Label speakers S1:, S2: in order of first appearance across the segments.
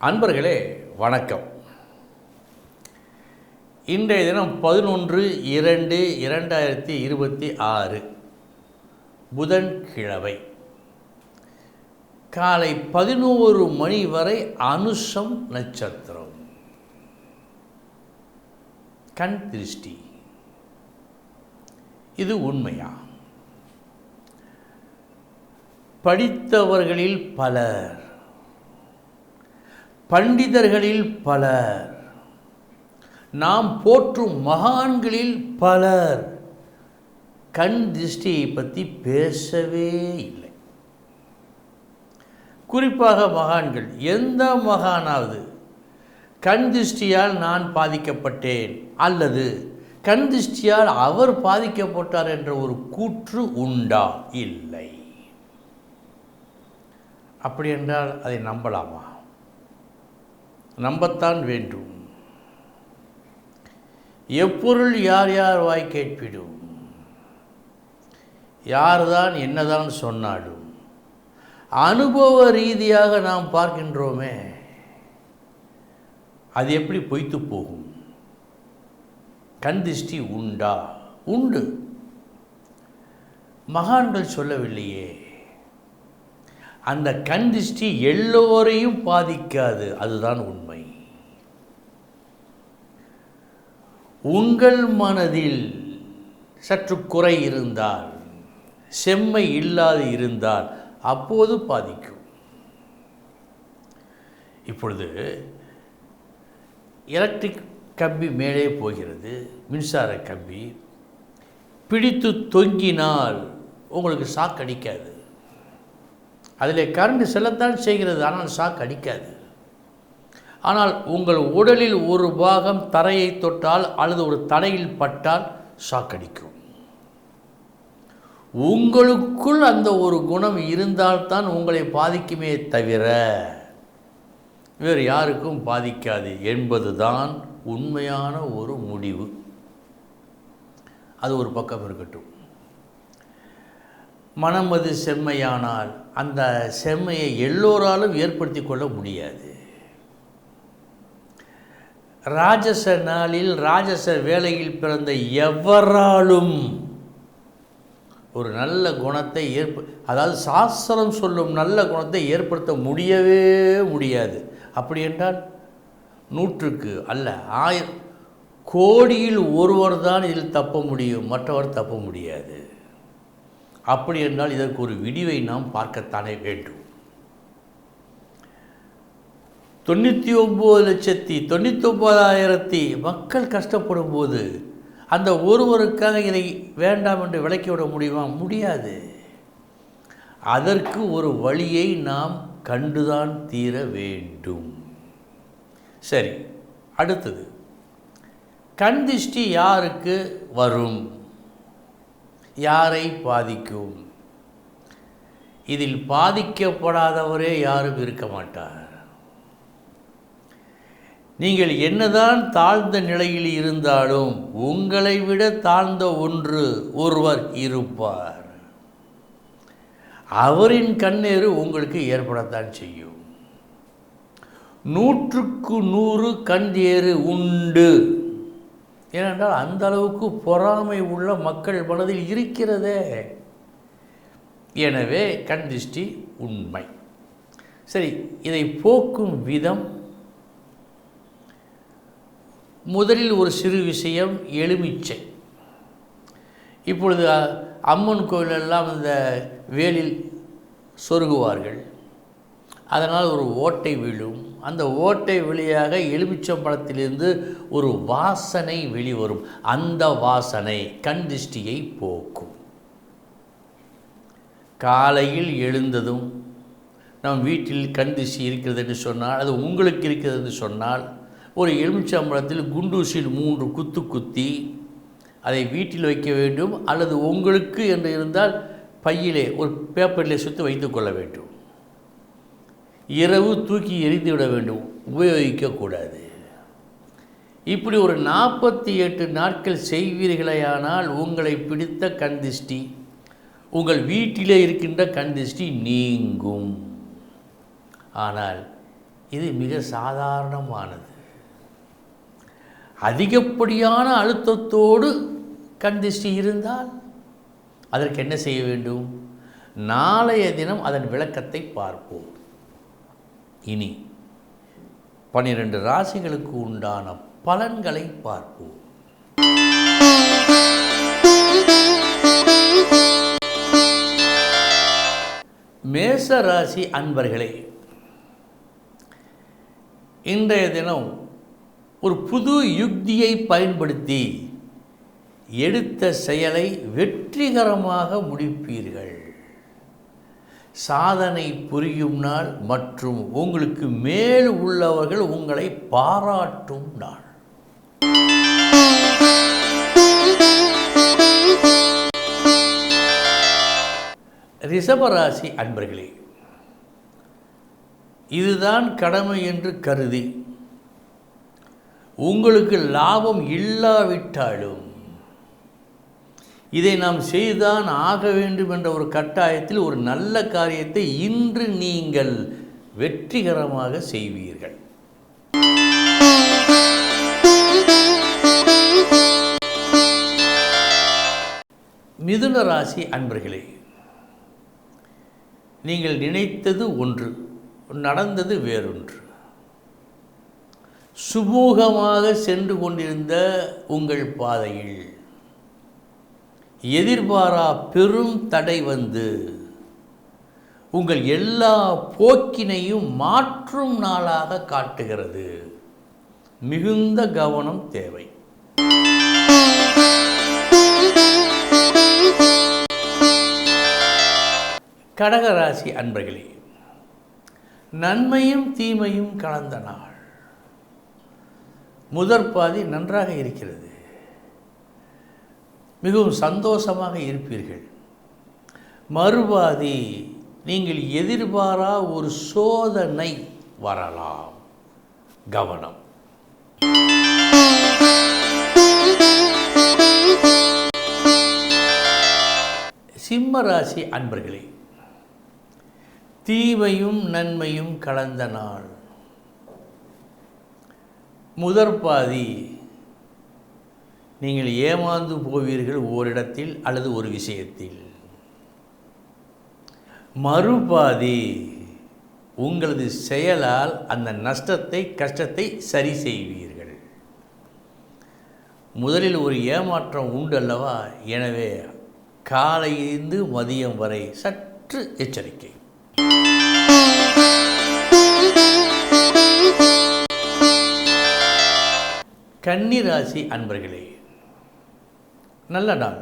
S1: அன்பர்களே வணக்கம். இன்றைய தினம் பதினொன்று இரண்டு இரண்டாயிரத்தி இருபத்தி ஆறு புதன்கிழமை. காலை பதினோரு மணி வரை அனுஷம் நட்சத்திரம். கண் திருஷ்டி. இது உண்மையா? படித்தவர்களில் பலர் பண்டிதர்களில் பலர். நாம் போற்றும் மகான்களில் பலர். கண் திருஷ்டியை பற்றி பேசவே இல்லை. குறிப்பாக மகான்கள் எந்த மகானாவது கண் திருஷ்டியால் நான் பாதிக்கப்பட்டேன் அல்லது கண் திருஷ்டியால் அவர் பாதிக்கப்பட்டார் என்ற ஒரு கூற்று உண்டா? இல்லை. அப்படி என்றால் அதை நம்பலாமா? நம்பத்தான் வேண்டும். எப்பொருள் யார் யார் வாய் கேட்பிடும்? யார்தான் என்னதான் சொன்னாலும்? அனுபவ ரீதியாக நாம் பார்க்கின்றோமே அது எப்படி பொய்த்து போகும்? கண் திருஷ்டி உண்டா? உண்டு. மகான்கள் சொல்லவில்லையே அந்த கண் திருஷ்டி எல்லோரையும் பாதிக்காது. அதுதான் உண்மை. உங்கள் மனதில் சற்று குறை இருந்தால் செம்மை இல்லாது இருந்தால் அப்போது பாதிக்கும். இப்பொழுது எலக்ட்ரிக் கம்பி மேலே போகிறது மின்சார கம்பி. பிடித்து தொங்கினால் உங்களுக்கு சாக்கடிக்காது அதில் கரண்ட் செல்லத்தான் செய்கிறது. ஆனால் ஷாக் அடிக்காது. ஆனால் உங்கள் உடலில் ஒரு பாகம் தரையை தொட்டால் அல்லது ஒரு தரையில் பட்டால் ஷாக் அடிக்கும். உங்களுக்குள் அந்த ஒரு குணம் இருந்தால்தான் உங்களை பாதிக்குமே தவிர வேறு யாருக்கும் பாதிக்காது என்பதுதான் உண்மையான ஒரு முடிவு. அது ஒரு பக்கம் இருக்கட்டும். மனம் அது செம்மையானால் அந்த செம்மையை எல்லோராலும் ஏற்படுத்தி கொள்ள முடியாது. ராஜச நாளில் ராஜச வேலையில் பிறந்த எவராலும் ஒரு நல்ல குணத்தை ஏற்ப அதாவது சாஸ்திரம் சொல்லும் நல்ல குணத்தை ஏற்படுத்த முடியவே முடியாது. அப்படி என்றால் நூற்றுக்கு அல்ல ஆயிரம் கோடியில் ஒருவர் தான் இதில் தப்ப முடியும் மற்றவர் தப்ப முடியாது. அப்படி என்றால் இதற்கு ஒரு விடிவை நாம் பார்க்கத்தானே வேண்டும். தொண்ணூற்றி ஒம்பது லட்சத்தி தொண்ணூற்றி ஒம்பதாயிரத்தி மக்கள் கஷ்டப்படும் போது அந்த ஒருவருக்காக இதை வேண்டாம் என்று விளக்கிவிட முடியுமா? முடியாது. அதற்கு ஒரு வழியை நாம் கண்டுதான் தீர வேண்டும். சரி அடுத்தது. கண் திஷ்டி யாருக்கு வரும்? யாரை பாதிக்கும்? இதில் பாதிக்கப்படாதவரே யாரும் இருக்க மாட்டார். நீங்கள் என்னதான் தாழ்ந்த நிலையில் இருந்தாலும் உங்களை விட தாழ்ந்த ஒன்று ஒருவர் இருப்பார். அவரின் கண்ணேறு உங்களுக்கு ஏற்படத்தான் செய்யும். நூற்றுக்கு நூறு கண் ஏறு உண்டு. ஏனென்றால் அந்த அளவுக்கு பொறாமை உள்ள மக்கள் மனதில் இருக்கிறதே. எனவே கண் திருஷ்டி உண்மை. சரி இதை போக்கும் விதம். முதலில் ஒரு சிறு விஷயம் எலுமிச்சை. இப்பொழுது அம்மன் கோயிலெல்லாம் இந்த வேலில் சொருகுவார்கள். அதனால் ஒரு ஓட்டை விழும். அந்த ஓட்டை வழியாக எலுமிச்சம்பழத்திலிருந்து ஒரு வாசனை வெளிவரும். அந்த வாசனை கண் திருஷ்டியை போக்கும். காலையில் எழுந்ததும் நம் வீட்டில் கண் திருஷ்டி இருக்கிறது என்று சொன்னால் அது உங்களுக்கு இருக்கிறது என்று சொன்னால் ஒரு எலுமிச்சம்பழத்தில் குண்டூசியில் மூன்று குத்து குத்தி அதை வீட்டில் வைக்க வேண்டும் அல்லது உங்களுக்கு என்று இருந்தால் பையிலே ஒரு பேப்பரிலே சுற்றி வைத்துக்கொள்ள வேண்டும். இரவு தூக்கி எரிந்து விட வேண்டும். உபயோகிக்கக்கூடாது. இப்படி ஒரு நாற்பத்தி எட்டு நாட்கள் செய்வீர்களேயானால் உங்களை பிடித்த கண் உங்கள் வீட்டிலே இருக்கின்ற கந்திஷ்டி நீங்கும். ஆனால் இது மிக சாதாரணமானது. அதிகப்படியான அழுத்தத்தோடு கந்திஷ்டி இருந்தால் அதற்கு என்ன செய்ய வேண்டும்? நாளைய தினம் அதன் விளக்கத்தை பார்ப்போம். இனி பனிரெண்டு ராசிகளுக்கு உண்டான பலன்களை பார்ப்போம். மேச ராசி அன்பர்களே இன்றைய தினம் ஒரு புது யுக்தியை பயன்படுத்தி எடுத்த செயலை வெற்றிகரமாக முடிப்பீர்கள். சாதனை புரியும் நாள் மற்றும் உங்களுக்கு மேல் உள்ளவர்கள் உங்களை பாராட்டும் நாள். ரிஷபராசி அன்பர்களே இதுதான் கடமை என்று கருதி உங்களுக்கு லாபம் இல்லாவிட்டாலும் இதை நாம் செய்தான் ஆக வேண்டும் என்ற ஒரு கட்டாயத்தில் ஒரு நல்ல காரியத்தை இன்று நீங்கள் வெற்றிகரமாக செய்வீர்கள். மிதுன ராசி அன்பர்களே நீங்கள் நினைத்தது ஒன்று நடந்தது வேறொன்று. சுமூகமாக சென்று கொண்டிருந்த உங்கள் பாதையில் எதிர்பாரா பெரும் தடை வந்து உங்கள் எல்லா போக்கினையும் மாற்றும் நாளாக காட்டுகிறது. மிகுந்த கவனம் தேவை. கடகராசி அன்பர்களே நன்மையும் தீமையும் கலந்த நாள். முதற் பாதி நன்றாக இருக்கிறது. மிகவும் சந்தோஷமாக இருப்பீர்கள். மறுபாதி நீங்கள் எதிர்பாரா ஒரு சோதனை வரலாம். கவனம். சிம்ம ராசி அன்பர்களே தீமையும் நன்மையும் கலந்த நாள். முதற்பாதி நீங்கள் ஏமாந்து போவீர்கள் ஓரிடத்தில் அல்லது ஒரு விஷயத்தில். மறுபாதி உங்களது செயலால் அந்த நஷ்டத்தை கஷ்டத்தை சரி செய்வீர்கள். முதலில் ஒரு ஏமாற்றம் உண்டு அல்லவா எனவே காலையிலிருந்து மதியம் வரை சற்று எச்சரிக்கை. கன்னிராசி அன்பர்களே நல்ல நாள்.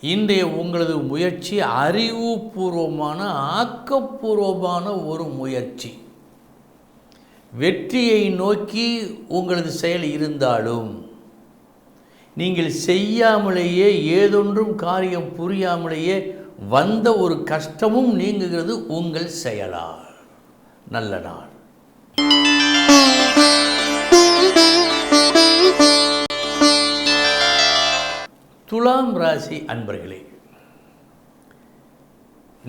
S1: இன்றைய உங்களது முயற்சி அறிவுபூர்வமான ஆக்கப்பூர்வமான ஒரு முயற்சி. வெற்றியை நோக்கி உங்களது செயல் இருந்தாலும் நீங்கள் செய்யாமலேயே ஏதொன்றும் காரியம் புரியாமலேயே வந்த ஒரு கஷ்டமும் நீங்குகிறது உங்கள் செயலால். நல்ல நாள். துலாம் ராசி அன்பர்களே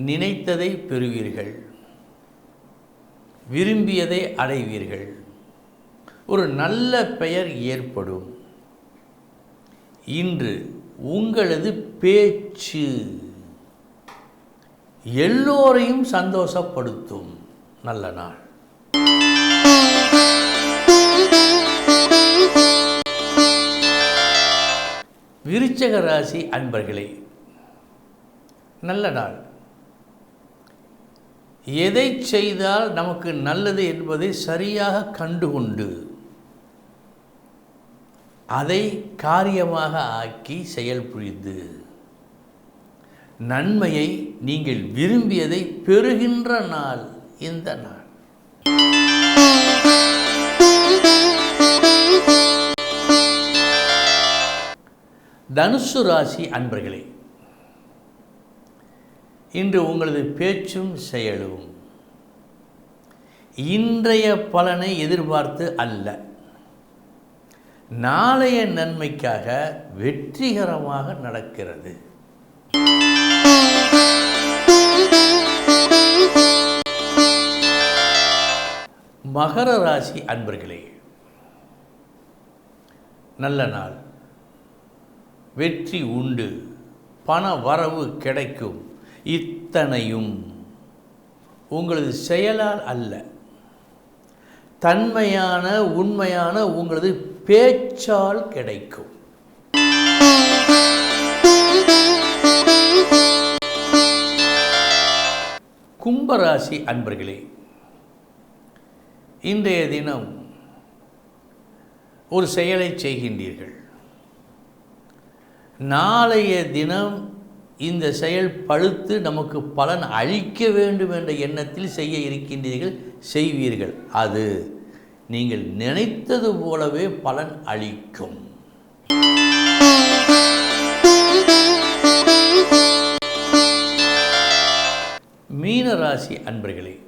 S1: நினைத்ததை பெறுவீர்கள் விரும்பியதை அடைவீர்கள் ஒரு நல்ல பெயர் ஏற்படும். இன்று உங்களது பேச்சு எல்லோரையும் சந்தோஷப்படுத்தும். நல்ல நாள். விருச்சக ராசி அன்பர்களே நல்ல நாள். எதை செய்தால் நமக்கு நல்லது என்பதை சரியாக கண்டுகொண்டு அதை காரியமாக ஆக்கி செயல் புரிந்து நன்மையை நீங்கள் விரும்பியதை பெறுகின்ற நாள் இந்த நாள். தனுசு ராசி அன்பர்களே இன்று உங்களது பேச்சும் செயலும் இன்றைய பலனை எதிர்பார்த்து அல்ல. நாளைய நன்மைக்காக வெற்றிகரமாக நடக்கிறது. மகர ராசி அன்பர்களே நல்ல நாள். வெற்றி உண்டு. பண வரவு கிடைக்கும். இத்தனையும் உங்களது செயலால் அல்ல. தன்மையான உண்மையான உங்களது பேச்சால் கிடைக்கும். கும்பராசி அன்பர்களே இன்றைய தினம் ஒரு செயலை செய்கின்றீர்கள். நாளைய தினம் இந்த செயல் பழுத்து நமக்கு பலன் அளிக்க வேண்டும் என்ற எண்ணத்தில் செய்ய இருக்கின்றீர்கள் செய்வீர்கள். அது நீங்கள் நினைத்தது போலவே பலன் அளிக்கும். மீனராசி அன்பர்களே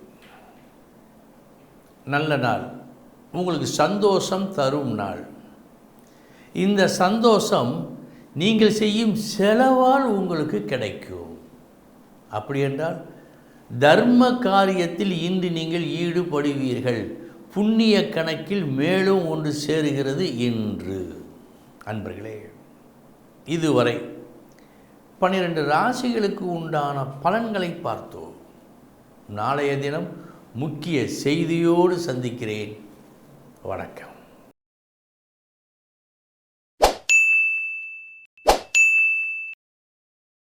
S1: நல்ல நாள். உங்களுக்கு சந்தோஷம் தரும் நாள். இந்த சந்தோஷம் நீங்கள் செய்யும் செலவால் உங்களுக்கு கிடைக்கும். அப்படி என்றால் தர்ம காரியத்தில் இன்று நீங்கள் ஈடுபடுவீர்கள். புண்ணிய கணக்கில் மேலும் ஒன்று சேருகிறது இன்று. அன்பர்களே இதுவரை பன்னிரண்டு ராசிகளுக்கு உண்டான பலன்களை பார்த்தோம். நாளைய தினம் முக்கிய செய்தியோடு சந்திக்கிறேன். வணக்கம்.